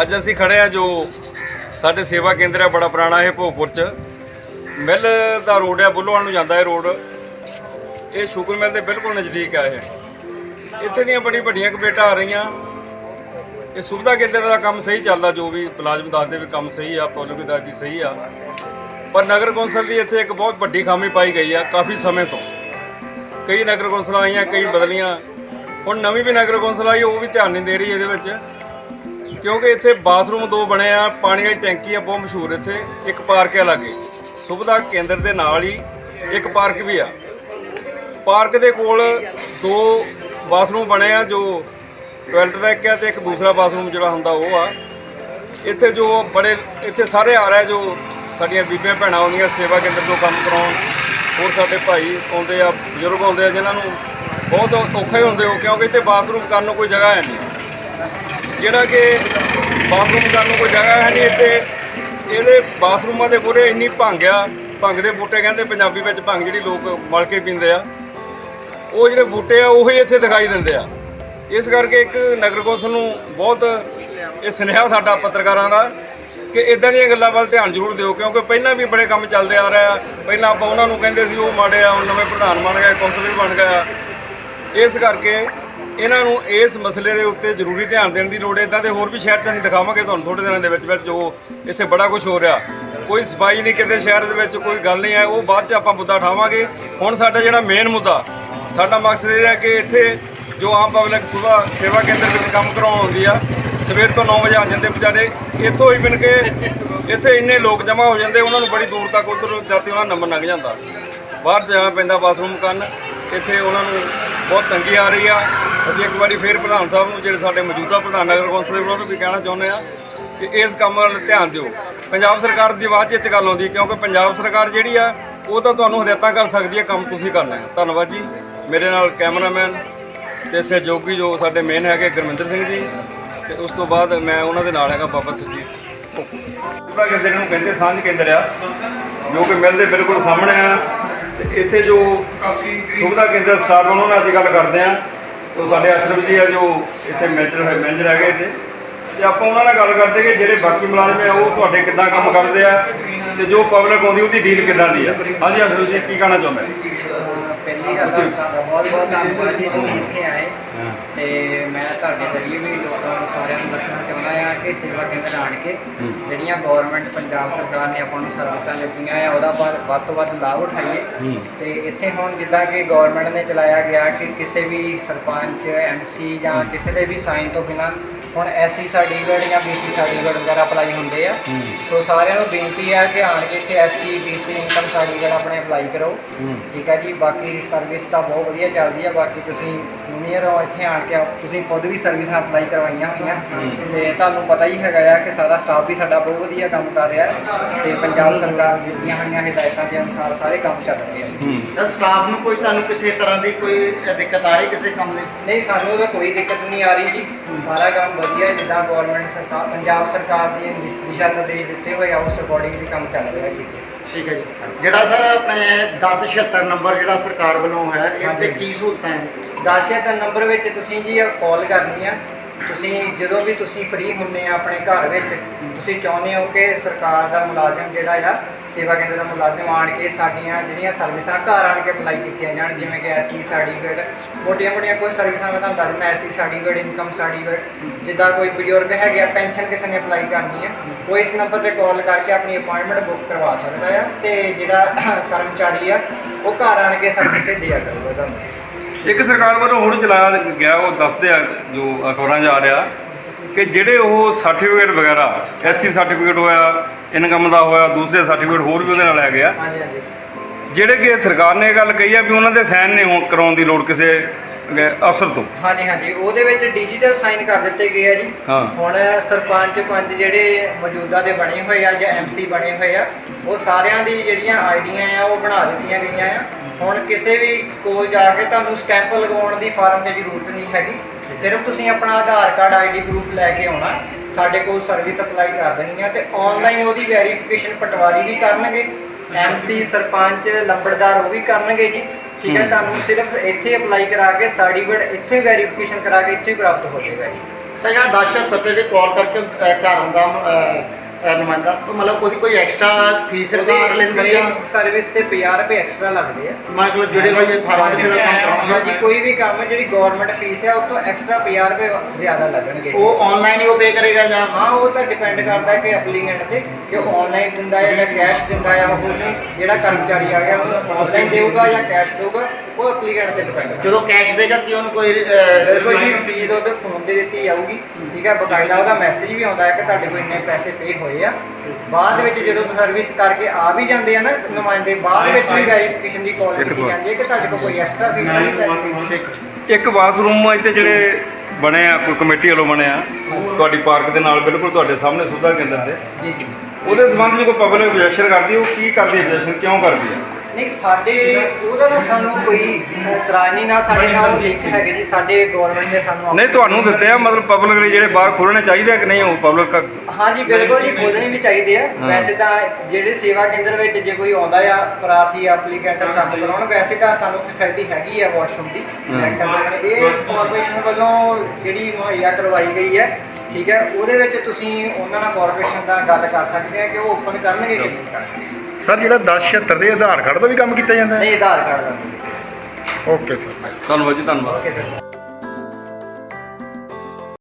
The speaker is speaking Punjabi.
ਅੱਜ ਅਸੀਂ ਖੜੇ ਆ ਜੋ ਸਾਡੇ ਸੇਵਾ ਕੇਂਦਰ ਹੈ, ਬੜਾ ਪੁਰਾਣਾ ਇਹ ਭੋਗਪੁਰ ਚ। ਮਿੱਲ ਦਾ ਰੋਡ ਹੈ, ਬੁੱਲੋਵਾਲ ਨੂੰ ਜਾਂਦਾ ਇਹ ਰੋਡ। ਇਹ ਸ਼ੂਗਰ ਮਿੱਲ ਦੇ ਬਿਲਕੁਲ ਨਜ਼ਦੀਕ ਆ ਇਹ। ਇੱਥੇ ਦੀਆਂ ਬੜੀ ਵੱਡੀਆਂ ਕਮੇਟਾਂ ਆ ਰਹੀਆਂ। ਇਹ ਸੁਵਿਧਾ ਕੇਂਦਰ ਦਾ ਕੰਮ ਸਹੀ ਚੱਲਦਾ, ਜੋ ਵੀ ਮੁਲਾਜ਼ਮ ਦੱਸਦੇ ਵੀ ਕੰਮ ਸਹੀ ਆ ਪਬਲਿਕ ਦਾ ਜੀ ਸਹੀ ਆ। ਪਰ ਨਗਰ ਕੌਂਸਲ ਦੀ ਇੱਥੇ ਇੱਕ ਬਹੁਤ ਵੱਡੀ ਖਾਮੀ ਪਾਈ ਗਈ ਆ, ਕਾਫੀ ਸਮੇਂ ਤੋਂ। ਕਈ ਨਗਰ ਕੌਂਸਲਾਂ ਆਈਆਂ, ਕਈ ਬਦਲੀਆਂ। ਹੁਣ ਨਵੀਂ ਵੀ ਨਗਰ ਕੌਂਸਲ ਆਈ, ਉਹ ਵੀ ਧਿਆਨ ਨਹੀਂ ਦੇ ਰਹੀ ਇਹਦੇ ਵਿੱਚ। ਕਿਉਂਕਿ ਇੱਥੇ ਬਾਥਰੂਮ ਦੋ ਬਣੇ ਆ, ਪਾਣੀ ਵਾਲੀ ਟੈਂਕੀ ਆ, ਬਹੁਤ ਮਸ਼ਹੂਰ ਇੱਥੇ। ਇੱਕ ਪਾਰਕ ਹੈ ਲਾਗੇ। ਸੁਵਿਧਾ ਕੇਂਦਰ ਦੇ ਨਾਲ ਹੀ ਇੱਕ ਪਾਰਕ ਵੀ ਆ। ਪਾਰਕ ਦੇ ਕੋਲ ਦੋ ਬਾਥਰੂਮ ਬਣੇ ਆ, ਜੋ ਟਾਇਲਟ ਦਾ ਇੱਕ ਹੈ ਤੇ ਇੱਕ ਦੂਸਰਾ ਬਾਥਰੂਮ ਜਿਹੜਾ ਹੁੰਦਾ ਉਹ ਆ। ਇੱਥੇ ਜੋ ਬੜੇ, ਇੱਥੇ ਸਾਰੇ ਆ ਰਹੇ ਜੋ ਸਾਡੀਆਂ ਬੀਬੀਆਂ ਭੈਣਾਂ ਆਉਂਦੀਆਂ, ਸੇਵਾ ਕੇਂਦਰ ਤੋਂ ਕੰਮ ਕਰਾਉਣ। ਹੋਰ ਸਾਡੇ ਭਾਈ ਆਉਂਦੇ ਆ, ਬਜ਼ੁਰਗ ਆਉਂਦੇ ਆ, ਜਿਨ੍ਹਾਂ ਨੂੰ ਬਹੁਤ ਔਖੇ ਹੁੰਦੇ ਹੋ, ਕਿਉਂਕਿ ਇੱਥੇ ਬਾਥਰੂਮ ਕਰਨ ਨੂੰ ਕੋਈ ਜਗ੍ਹਾ ਹੈ ਨਹੀਂ। ਜਿਹੜਾ ਕਿ ਬਾਥਰੂਮ ਕਰਨ ਨੂੰ ਕੋਈ ਜਗ੍ਹਾ ਹੈ ਨਹੀਂ ਇੱਥੇ। ਇਹਦੇ ਬਾਥਰੂਮਾਂ ਦੇ ਪੂਰੇ ਇੰਨੀ ਭੰਗ ਆ, ਭੰਗ ਦੇ ਬੂਟੇ ਕਹਿੰਦੇ ਪੰਜਾਬੀ ਵਿੱਚ ਭੰਗ ਜਿਹੜੀ ਲੋਕ ਮਲ ਕੇ ਪੀਂਦੇ ਆ। ਉਹ ਜਿਹੜੇ ਬੂਟੇ ਆ, ਉਹੀ ਇੱਥੇ ਦਿਖਾਈ ਦਿੰਦੇ ਆ। ਇਸ ਕਰਕੇ ਇੱਕ ਨਗਰ ਕੌਂਸਲ ਨੂੰ ਬਹੁਤ ਇਹ ਸੁਨੇਹਾ ਸਾਡਾ ਪੱਤਰਕਾਰਾਂ ਦਾ ਕਿ ਇਦਾਂ ਦੀਆਂ ਗੱਲਾਂ ਵੱਲ ਧਿਆਨ ਜ਼ਰੂਰ ਦਿਓ, ਕਿਉਂਕਿ ਪਹਿਲਾਂ ਵੀ ਬੜੇ ਕੰਮ ਚੱਲਦੇ ਆ ਰਹੇ ਆ। ਪਹਿਲਾਂ ਆਪਾਂ ਉਹਨਾਂ ਨੂੰ ਕਹਿੰਦੇ ਸੀ, ਉਹ ਮਾੜੇ ਆ, ਹੁਣ ਨਵੇਂ ਪ੍ਰਧਾਨ ਬਣ ਗਏ, ਕੌਂਸਲ ਵੀ ਬਣ ਗਿਆ। ਇਸ ਕਰਕੇ ਇਹਨਾਂ ਨੂੰ ਇਸ ਮਸਲੇ ਦੇ ਉੱਤੇ ਜ਼ਰੂਰੀ ਧਿਆਨ ਦੇਣ ਦੀ ਲੋੜ ਹੈ। ਇਦਾਂ ਦੇ ਹੋਰ ਵੀ ਸ਼ਹਿਰ 'ਚ ਅਸੀਂ ਦਿਖਾਵਾਂਗੇ ਤੁਹਾਨੂੰ ਥੋੜੇ ਦਿਨਾਂ ਦੇ ਵਿੱਚ ਵਿੱਚ ਜੋ ਇੱਥੇ ਬੜਾ ਕੁਝ ਹੋ ਰਿਹਾ। ਕੋਈ ਸਫ਼ਾਈ ਨਹੀਂ ਕਿਤੇ ਸ਼ਹਿਰ ਦੇ ਵਿੱਚ, ਕੋਈ ਗੱਲ ਨਹੀਂ ਹੈ। ਉਹ ਬਾਅਦ 'ਚ ਆਪਾਂ ਮੁੱਦਾ ਉਠਾਵਾਂਗੇ। ਹੁਣ ਸਾਡਾ ਜਿਹੜਾ ਮੇਨ ਮੁੱਦਾ, ਸਾਡਾ ਮਕਸਦ ਇਹ ਹੈ ਕਿ ਇੱਥੇ ਜੋ ਆਮ ਪਬਲਿਕ ਸੁਬਾ ਸੇਵਾ ਕੇਂਦਰ ਵਿੱਚ ਕੰਮ ਕਰਾਉਣ ਆਉਂਦੀ ਆ, ਸਵੇਰ ਤੋਂ 9 ਵਜੇ ਆ ਜਾਂਦੇ ਵਿਚਾਰੇ। ਇੱਥੋਂ ਹੀ ਬਿਨ ਕੇ ਇੱਥੇ ਇੰਨੇ ਲੋਕ ਜਮ੍ਹਾਂ ਹੋ ਜਾਂਦੇ, ਉਹਨਾਂ ਨੂੰ ਬੜੀ ਦੂਰ ਤੱਕ ਉਧਰ ਜਾਤੀ ਉਹਨਾਂ ਦਾ ਨੰਬਰ ਲੰਘ ਜਾਂਦਾ। ਬਾਹਰ ਜਾਣਾ ਪੈਂਦਾ ਬਾਥਰੂਮ ਕਰਨ। ਇੱਥੇ ਉਹਨਾਂ ਨੂੰ ਬਹੁਤ ਤੰਗੀ ਆ ਰਹੀ ਆ। ਅਸੀਂ ਇੱਕ ਵਾਰੀ ਫੇਰ ਪ੍ਰਧਾਨ ਸਾਹਿਬ ਨੂੰ, ਜਿਹੜੇ ਸਾਡੇ ਮੌਜੂਦਾ ਪ੍ਰਧਾਨ ਨਗਰ ਕੌਂਸਲ ਦੇ ਉਹਨਾਂ ਨੂੰ ਵੀ ਕਹਿਣਾ ਚਾਹੁੰਦੇ ਆ ਕਿ ਇਸ ਕੰਮ ਵੱਲ ਧਿਆਨ ਦਿਓ। ਪੰਜਾਬ ਸਰਕਾਰ ਦੀ ਆਵਾਜ਼ 'ਚ ਗੱਲ ਆਉਂਦੀ ਕਿਉਂਕਿ ਪੰਜਾਬ ਸਰਕਾਰ ਜਿਹੜੀ ਆ, ਉਹ ਤਾਂ ਤੁਹਾਨੂੰ ਹਦਾਇਤਾਂ ਕਰ ਸਕਦੀ ਹੈ, ਕੰਮ ਤੁਸੀਂ ਕਰਨਾ ਹੈ। ਧੰਨਵਾਦ ਜੀ। ਮੇਰੇ ਨਾਲ ਕੈਮਰਾਮੈਨ ਤੇ ਸਹਿਯੋਗੀ ਜੋ ਸਾਡੇ ਮੇਨ ਹੈਗੇ ਗੁਰਮਿੰਦਰ ਸਿੰਘ ਜੀ। ਤੇ ਉਸ ਤੋਂ ਬਾਅਦ ਮੈਂ ਉਹਨਾਂ ਦੇ ਨਾਲ ਹੈਗਾ, ਬਾਬਾ ਸੁਰਜੀਤ ਸੁਵਿਧਾ ਕੇਂਦਰ ਨੂੰ ਕਹਿੰਦੇ ਸਾਂਝ ਕੇਂਦਰ ਆ। ਜੋ ਕਿ ਮਿਲ ਦੇ ਬਿਲਕੁਲ ਸਾਹਮਣੇ ਆ। ਤੇ ਇੱਥੇ ਜੋ ਸੁਵਿਧਾ ਕੇਂਦਰ ਸਟਾਫ ਉਹਨਾਂ ਨਾਲ ਅੱਜ ਗੱਲ ਕਰਦੇ ਆ। ਉਹ ਸਾਡੇ ਅਸ਼ਰਫ ਜੀ ਆ ਜੋ ਇੱਥੇ ਮੈਨੇਜਰ ਹੈ ਮੈਨੇਜਰ ਹੈਗੇ ਇੱਥੇ। ਤੇ ਆਪਾਂ ਉਹਨਾਂ ਨਾਲ ਗੱਲ ਕਰਦੇ ਕਿ ਜਿਹੜੇ ਬਾਕੀ ਮੁਲਾਜ਼ਮ ਆ ਉਹ ਤੁਹਾਡੇ ਕਿੱਦਾਂ ਕੰਮ ਕਰਦੇ ਆ? ਤੇ ਜੋ ਪਬਲਿਕ ਆਉਂਦੀ ਉਹਦੀ ਡੀਲ ਕਿੱਦਾਂ ਦੀ ਆ? ਹਾਂਜੀ ਅਸ਼ਰਫ ਜੀ ਕੀ ਕਹਿਣਾ ਚਾਹੁੰਦੇ ਪਹਿਲੀ ਗੱਲ ਤਾਂ ਬਹੁਤ ਬਹੁਤ ਧੰਨਵਾਦ ਜੀ ਤੁਸੀਂ ਇੱਥੇ ਆਏ। ਤੇ ਮੈਂ ਤੁਹਾਡੇ ਜ਼ਰੀਏ ਵੀ ਲੋਕਾਂ ਨੂੰ ਸਾਰਿਆਂ ਨੂੰ ਦੱਸਣਾ ਚਾਹੁੰਦਾ ਆ ਕਿ ਸੇਵਾ ਕੇਂਦਰ ਆਣ ਕੇ ਜਿਹੜੀਆਂ ਗਵਰਨਮੈਂਟ ਪੰਜਾਬ ਸਰਕਾਰ ਨੇ ਆਪਾਂ ਨੂੰ ਸਰਵਿਸਾਂ ਦਿੱਤੀਆਂ ਆ ਉਹਦਾ ਵੱਧ- ਵੱਧ ਤੋਂ ਵੱਧ ਲਾਭ ਉਠਾਈਏ। ਤੇ ਇੱਥੇ ਹੁਣ ਜਿੱਦਾਂ ਕਿ ਗਵਰਨਮੈਂਟ ਨੇ ਚਲਾਇਆ ਗਿਆ ਕਿ ਕਿਸੇ ਵੀ ਸਰਪੰਚ ਐਮਸੀ ਜਾਂ ਕਿਸੇ ਦੇ ਵੀ ਸਾਈਨ ਤੋਂ ਬਿਨਾ ਹੁਣ ਐਸਸੀ ਸਰਟੀਫਿਕੇਟ ਜਾਂ ਬੀਸੀ ਸਰਟੀਫਿਕੇਟ ਵਗੈਰਾ ਅਪਲਾਈ ਹੁੰਦੇ ਆ। ਸੋ ਸਾਰਿਆਂ ਨੂੰ ਬੇਨਤੀ ਹੈ ਕਿ ਆਣ ਕੇ ਇੱਥੇ ਐਸਸੀ ਬੀਸੀ ਇਨਕਮ ਸਰਟੀਫਿਕੇਟ ਆਪਣੇ ਅਪਲਾਈ ਕਰੋ। ਠੀਕ ਹੈ ਜੀ ਬਾਕੀ ਸਰਵਿਸ ਤਾਂ ਬਹੁਤ ਵਧੀਆ ਚੱਲਦੀ ਹੈ ਬਾਕੀ ਤੁਸੀਂ ਸੀਨੀਅਰ ਹੋ ਇੱਥੇ ਆਣ ਕੇ ਆਪ- ਤੁਸੀਂ ਖੁਦ ਵੀ ਸਰਵਿਸਾਂ ਅਪਲਾਈ ਕਰਵਾਈਆਂ ਹੋਈਆਂ। ਤੇ ਤੁਹਾਨੂੰ ਪਤਾ ਹੀ ਹੈਗਾ ਆ ਕਿ ਸਾਰਾ ਸਟਾਫ ਵੀ ਸਾਡਾ ਬਹੁਤ ਵਧੀਆ ਕੰਮ ਕਰ ਰਿਹਾ ਹੈ। ਤੇ ਪੰਜਾਬ ਸਰਕਾਰ ਦਿੱਤੀਆਂ ਹੋਈਆਂ ਹਦਾਇਤਾਂ ਦੇ ਅਨੁਸਾਰ ਸਾਰੇ ਕੰਮ ਚੱਲ ਰਹੇ ਆ। ਤਾਂ ਸਟਾਫ ਨੂੰ ਕੋਈ ਤੁਹਾਨੂੰ ਕਿਸੇ ਤਰ੍ਹਾਂ ਦੀ ਕੋਈ ਦਿੱਕਤ ਆ ਰਹੀ ਕਿਸੇ ਕੰਮ ਦੀ? ਨਹੀਂ ਸਾਨੂੰ ਉਹਦਾ ਕੋਈ ਦਿੱਕਤ ਨਹੀਂ ਆ ਰਹੀ ਜੀ। ਸਾਰਾ ਕੰਮ ਵਧੀਆ ਹੈ, ਜਿੱਦਾਂ ਗਵਰਨਮੈਂਟ ਸਰਕਾਰ ਪੰਜਾਬ ਸਰਕਾਰ ਦੀ ਦਿਸ਼- ਨਿਰਦੇਸ਼ ਦਿੱਤੇ ਹੋਏ ਆ ਉਸ ਅਕੋਰਡਿੰਗ ਵੀ ਕੰਮ ਚੱਲ ਰਿਹਾ ਜੀ। ਠੀਕ ਹੈ ਜੀ। ਜਿਹੜਾ ਸਰ ਆਪਣੇ 1076 ਨੰਬਰ ਜਿਹੜਾ ਸਰਕਾਰ ਵੱਲੋਂ ਹੈ ਇਹ ਤੇ ਹਾਂਜੀ। ਕੀ ਸਹੂਲਤਾਂ ਹੈ? 10000 ਨੰਬਰ ਵਿੱਚ ਤੁਸੀਂ ਜੀ ਕਾਲ ਕਰਨੀ ਆ। ਤੁਸੀਂ ਜਦੋਂ ਵੀ ਤੁਸੀਂ ਫ੍ਰੀ ਹੁੰਨੇ ਆ ਆਪਣੇ ਘਰ ਵਿੱਚ, ਤੁਸੀਂ ਚਾਹੁੰਦੇ ਹੋ ਕਿ ਸਰਕਾਰ ਦਾ ਮੁਲਾਜ਼ਮ ਜਿਹੜਾ ਆ, ਸੇਵਾ ਕੇਂਦਰ ਦਾ ਮੁਲਾਜ਼ਮ ਆਣ ਕੇ ਸਾਡੀਆਂ ਜਿਹੜੀਆਂ ਸਰਵਿਸਾਂ ਘਰ ਆਣ ਕੇ ਅਪਲਾਈ ਕੀਤੀਆਂ ਜਾਣ, ਜਿਵੇਂ ਕਿ ਐਸਸੀ ਸਰਟੀਫਿਕੇਟ ਮੋਟੀਆਂ ਮੋਟੀਆਂ ਕੋਈ ਸਰਵਿਸਾਂ ਮੈਂ ਤੁਹਾਨੂੰ ਦੱਸ ਦਿੰਦਾ ਐਸਸੀ ਸਰਟੀਫਿਕੇਟ ਇਨਕਮ ਸਰਟੀਫਿਕੇਟ ਜਿੱਦਾਂ ਕੋਈ ਬਜ਼ੁਰਗ ਹੈਗੇ ਆ ਪੈਨਸ਼ਨ ਕਿਸੇ ਨੇ ਅਪਲਾਈ ਕਰਨੀ ਹੈ ਉਹ ਇਸ ਨੰਬਰ ਤੇ ਕਾਲ ਕਰਕੇ ਆਪਣੀ ਅਪਾਇੰਟਮੈਂਟ ਬੁੱਕ ਕਰਵਾ ਸਕਦਾ ਆ ਤੇ ਜਿਹੜਾ ਕਰਮਚਾਰੀ ਆ, ਉਹ ਘਰ ਆਣ ਕੇ ਸਰਵਿਸ ਦਿਆ ਕਰੂਗਾ ਤੁਹਾਨੂੰ। ਇੱਕ ਸਰਕਾਰ ਵੱਲੋਂ ਹੁਣ ਚਲਾਇਆ ਗਿਆ ਉਹ ਦੱਸਦੇ ਆ ਜੋ ਅਖਬਾਰਾਂ 'ਚ ਆ ਰਿਹਾ ਕਿ ਜਿਹੜੇ ਉਹ ਸਰਟੀਫਿਕੇਟ ਵਗੈਰਾ ਐਸਸੀ ਸਰਟੀਫਿਕੇਟ ਹੋਇਆ ਇਨਕਮ ਦਾ ਹੋਇਆ ਦੂਸਰੇ ਸਰਟੀਫਿਕੇਟ ਹੋਰ ਵੀ ਉਹਦੇ ਨਾਲ ਆ ਗਿਆ। ਜਿਹੜੇ ਕਿ ਸਰਕਾਰ ਨੇ ਇਹ ਗੱਲ ਕਹੀ ਆ ਵੀ ਉਹਨਾਂ ਦੇ ਸਾਈਨ ਨਹੀਂ ਹੋਣ ਕਰਾਉਣ ਦੀ ਲੋੜ ਕਿਸੇ ਅਫਸਰ ਤੋਂ। ਹਾਂਜੀ ਹਾਂਜੀ। ਉਹਦੇ ਵਿੱਚ ਡਿਜੀਟਲ ਸਾਈਨ ਕਰ ਦਿੱਤੇ ਗਏ ਆ ਜੀ। ਹਾਂ। ਹੁਣ ਸਰਪੰਚ ਪੰਚ ਜਿਹੜੇ ਮੌਜੂਦਾ ਦੇ ਬਣੇ ਹੋਏ ਆ ਜਾਂ ਐਮਸੀ ਬਣੇ ਹੋਏ ਆ ਉਹ ਸਾਰਿਆਂ ਦੀ ਜਿਹੜੀਆਂ ਆਈਡੀਆਂ ਆ ਉਹ ਬਣਾ ਦਿੱਤੀਆਂ ਗਈਆਂ ਆ। ਹੁਣ ਕਿਸੇ ਵੀ ਕੋਲ ਜਾ ਕੇ ਤੁਹਾਨੂੰ ਸਟੈਂਪ ਲਗਵਾਉਣ ਦੀ ਫਾਰਮ ਦੀ ਜ਼ਰੂਰਤ ਨਹੀਂ ਹੈਗੀ। ਸਿਰਫ ਤੁਸੀਂ ਆਪਣਾ ਆਧਾਰ ਕਾਰਡ ਆਈਡੀ ਪ੍ਰੂਫ ਲੈ ਕੇ ਆਉਣਾ। ਸਾਡੇ ਕੋਲ ਸਰਵਿਸ ਅਪਲਾਈ ਕਰ ਦੇਣੀ ਆ ਤੇ ਆਨਲਾਈਨ ਉਹਦੀ ਵੈਰੀਫਿਕੇਸ਼ਨ ਪਟਵਾਰੀ ਵੀ ਕਰਨਗੇ। ਐਮਸੀ ਸਰਪੰਚ ਲੰਬੜਦਾਰ ਉਹ ਵੀ ਕਰਨਗੇ ਜੀ। ਠੀਕ ਹੈ ਤੁਹਾਨੂੰ ਸਿਰਫ ਇੱਥੇ ਅਪਲਾਈ ਕਰਾ ਕੇ ਸਰਟੀਫਿਕੇਟ ਇੱਥੇ ਵੈਰੀਫਿਕੇਸ਼ਨ ਕਰਾ ਕੇ ਇੱਥੇ ਹੀ ਪ੍ਰਾਪਤ ਹੋ ਜਾਏਗਾ ਜੀ। ਸਰ ਜਿਹੜਾ 1076 ਤੇ ਜੇ ਕਾਲ ਕਰਕੇ ਘਰ ਹੁੰਦਾ ਨੁਮਾਇੰਦਾ ਤਾਂ ਮਤਲਬ ਉਹਦੀ ਕੋਈ ਐਕਸਟਰਾ ਫੀਸ ਸਰਕਾਰ ਲੈਂਦੀ ਹੈ ਸਰਵਿਸ ਤੇ 50 ਰੁਪਏ ਐਕਸਟਰਾ ਲੱਗਦੇ ਆ। ਮਤਲਬ ਜਿਹੜੇ ਭਾਈ ਫਾਰਮ ਕਿਸੇ ਦਾ ਕੰਮ ਕਰਾਉਂਦੇ ਕੋਈ ਵੀ ਕੰਮ ਜਿਹੜੀ ਗਵਰਨਮੈਂਟ ਫੀਸ ਹੈ ਉਹ ਤੋਂ ਐਕਸਟਰਾ 50 ਰੁਪਏ ਜ਼ਿਆਦਾ ਲੱਗਣਗੇ। ਉਹ ਆਨਲਾਈਨ ਹੀ ਉਹ ਪੇ ਕਰੇਗਾ ਜਾਂ ਹਾਂ ਉਹ ਤਾਂ ਡਿਪੈਂਡ ਕਰਦਾ ਹੈ ਕਿ ਐਪਲੀਕੈਂਟ ਤੇ ਕਿ ਉਹ ਆਨਲਾਈਨ ਦਿੰਦਾ ਹੈ ਜਾਂ ਕੈਸ਼ ਦਿੰਦਾ ਹੈ ਉਹਨੂੰ ਜਿਹੜਾ ਕਰਮਚਾਰੀ ਆ ਗਿਆ ਉਹਨੂੰ ਆਨਲਾਈਨ ਦੇਊਗਾ ਜਾਂ ਕੈਸ਼ ਦੇਊਗਾ ਉਹ ਐਪਲੀਕੈਂਟ ਤੇ ਡਿਪੈਂਡ ਕਰਦਾ। ਜਦੋਂ ਕੈਸ਼ ਦੇਗਾ ਕਿ ਉਹਨੂੰ ਕੋਈ ਜੀ ਰਸੀਦ ਉਹਦੇ ਫੋਨ ਤੇ ਦਿੱਤੀ ਜਾਊਗੀ ਠੀਕ ਹੈ ਬਕਾਇਦਾ ਉਹਦਾ ਮੈਸੇਜ ਵੀ ਆਉਂਦਾ ਹੈ ਕਿ ਤੁਹਾਡੇ ਕੋਲ ਇੰਨੇ ਪੈਸੇ ਪੇ ਹੋਏ ਆ। ਬਾਅਦ ਵਿੱਚ ਜਦੋਂ ਸਰਵਿਸ ਕਰਕੇ ਆ ਵੀ ਜਾਂਦੇ ਆ ਨਾ ਨੁਮਾਇੰਦੇ ਬਾਅਦ ਵਿੱਚ ਵੀ ਵੈਰੀਫਿਕੇਸ਼ਨ ਦੀ ਕਾਲ ਕੀਤੀ ਜਾਂਦੀ ਹੈ ਕਿ ਤੁਹਾਡੇ ਕੋਲ ਕੋਈ ਐਕਸਟਰਾ ਫੀਸ ਨਹੀਂ ਲੱਗਦੀ ਇੱਕ ਬਾਥਰੂਮ ਇੱਥੇ ਜਿਹੜੇ ਬਣੇ ਆ ਕੋਈ ਕਮੇਟੀ ਵੱਲੋਂ ਬਣੇ ਆ ਤੁਹਾਡੀ ਪਾਰਕ ਦੇ ਨਾਲ ਬਿਲਕੁਲ ਤੁਹਾਡੇ ਸਾਹਮਣੇ ਸੁਵਿਧਾ ਕੇਂਦਰ ਦੇ ਜੀ ਜੀ। ਉਹਦੇ ਸੰਬੰਧ 'ਚ ਕੋਈ ਪਬਲਿਕ ਆਬਜੈਕਸ਼ਨ ਕਰਦੀ ਉਹ ਕੀ ਕਰਦੀ ਹੈ ਆਬਜੈਕਸ਼ਨ ਕਿਉਂ ਕਰਦੀ ਹੈ? ਨਹੀਂ ਸਾਡੇ ਉਹਦਾ ਤਾਂ ਸਾਨੂੰ ਕੋਈ ਇਤਰਾਜ਼ ਨਹੀਂ ਨਾ ਸਾਡੇ ਨਾਲ ਉਹ ਲਿੰਕ ਹੈਗੇ ਜੀ ਸਾਡੇ ਗਵਰਨਮੈਂਟ ਨੇ ਸਾਨੂੰ ਨਹੀਂ ਤੁਹਾਨੂੰ ਦਿੱਤੇ ਆ ਮਤਲਬ ਪਬਲਿਕ ਲਈ ਜਿਹੜੇ ਬਾਹਰ ਖੋਲਣੇ ਚਾਹੀਦੇ ਆ ਕਿ ਨਹੀਂ ਉਹ ਪਬਲਿਕ ਹਾਂਜੀ ਬਿਲਕੁਲ ਜੀ ਖੋਲਣੇ ਵੀ ਚਾਹੀਦੇ ਆ। ਵੈਸੇ ਤਾਂ ਜਿਹੜੇ ਸੇਵਾ ਕੇਂਦਰ ਵਿੱਚ ਜੇ ਕੋਈ ਆਉਂਦਾ ਆ ਪ੍ਰਾਰਥੀ ਐਪਲੀਕੈਂਟ ਕੰਮ ਕਰਾਉਣ ਵੈਸੇ ਤਾਂ ਸਾਨੂੰ ਫੈਸਿਲਿਟੀ ਹੈਗੀ ਆ ਵਾਸ਼ਰੂਮ ਦੀ। ਐਕਸੈਪਟ ਇਹ ਕਾਰਪੋਰੇਸ਼ਨ ਵੱਲੋਂ ਜਿਹੜੀ ਮੁਹੱਈਆ ਕਰਵਾਈ ਗਈ ਹੈ ਠੀਕ ਹੈ? ਉਹਦੇ ਵਿੱਚ ਤੁਸੀਂ ਉਹਨਾਂ ਨਾਲ ਕਾਰਪੋਰੇਸ਼ਨ ਦਾ ਗੱਲ ਕਰ ਸਕਦੇ ਆ ਕਿ ਉਹ ਓਪਨ ਕਰਨਗੇ ਕਿ ਨਹੀਂ ਕਰਨਗੇ? ਸਰ ਜਿਹੜਾ 1076 ਦੇ ਆਧਾਰ ਕਾਰਡ ਦਾ ਵੀ ਕੰਮ ਕੀਤਾ ਜਾਂਦਾ ਹੈ? ਨਹੀਂ ਆਧਾਰ ਕਾਰਡ ਦਾ ਓਕੇ ਸਰ ਧੰਨਵਾਦ ਜੀ ਧੰਨਵਾਦ। Okay sir